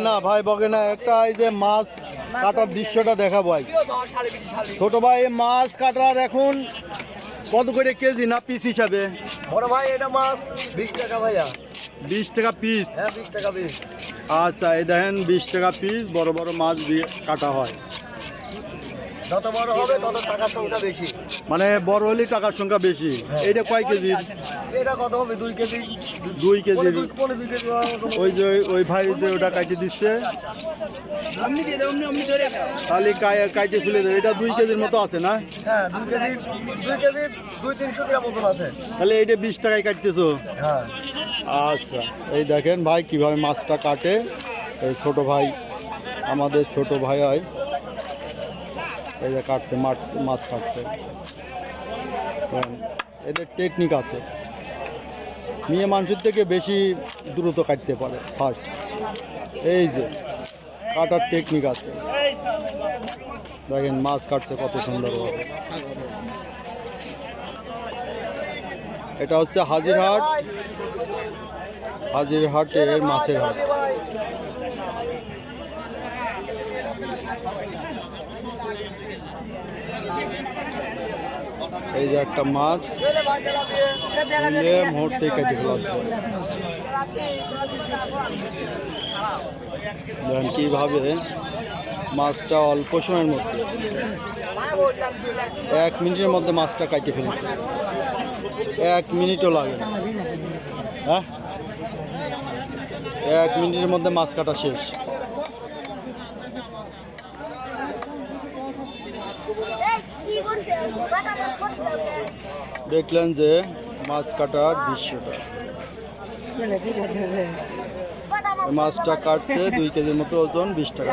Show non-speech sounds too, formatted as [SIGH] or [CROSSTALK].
না ভাই বকে না একটা এই যে মাছ কাটার দৃশ্যটা দেখা ভাই ছোট ভাই মাছ কাটার এখন কত করে কেজি না পিস হিসাবে? বড় ভাই এটা মাছ বিশ টাকা ভাইয়া। বিশ টাকা পিস হ্যাঁ বিশ টাকা পিস আচ্ছা এই দেখেন বিশ টাকা পিস বড় বড় মাছ দিয়ে কাটা হয়। যত বড় হবে তত টাকার সংখ্যা বেশি। মানে বড় হলে টাকার সংখ্যা বেশি। এইটা কয় কেজি? এটা কত হবে? দুই কেজি। দুই কেজি। ওই যে ওই- ভাই যে ওটা কাটি দিচ্ছে। তাহলে কাইটে ফেলে দেবে এটা দুই কেজির মতো আছে না? হ্যাঁ দুই কেজি দুই কেজি দুই তিনশো টাকা মতন আছে। তাহলে এইটা বিশ টাকায় কাটতেছো? হ্যাঁ। আচ্ছা এই দেখেন ভাই কীভাবে মাছটা কাটে। এই ছোট ভাই আমাদের ছোট ভাই হয়। এই যে কাটছে মাছ মাছ কাটছে। দেখেন, এদের টেকনিক আছে। মেয়ে মানুষের থেকে বেশি দ্রুত কাটতে পারে ফার্স্ট এই যে কাটার টেকনিক আছে। দেখেন মাছ কাটছে কত সুন্দরভাবে এটা হচ্ছে হাজিরহাট। হাজিরহাটের মাছের হাট। এই যে একটা মাছ নিলে মুহূর্তে কেটে ফেলা হচ্ছে। দেখেন কীভাবে মাছটা অল্প সময়ের মধ্যে, এক মিনিটের মধ্যে মাছটা কাটিয়ে ফেলছে। এক মিনিটও লাগে হ্যাঁ? এক মিনিটের মধ্যে মাছ কাটা শেষ। দেখলেন যে মাছ কাটার দৃশ্যটা। [LAUGHS] মাছটা কাটছে দুই কেজির মতো ওজন বিশ টাকা।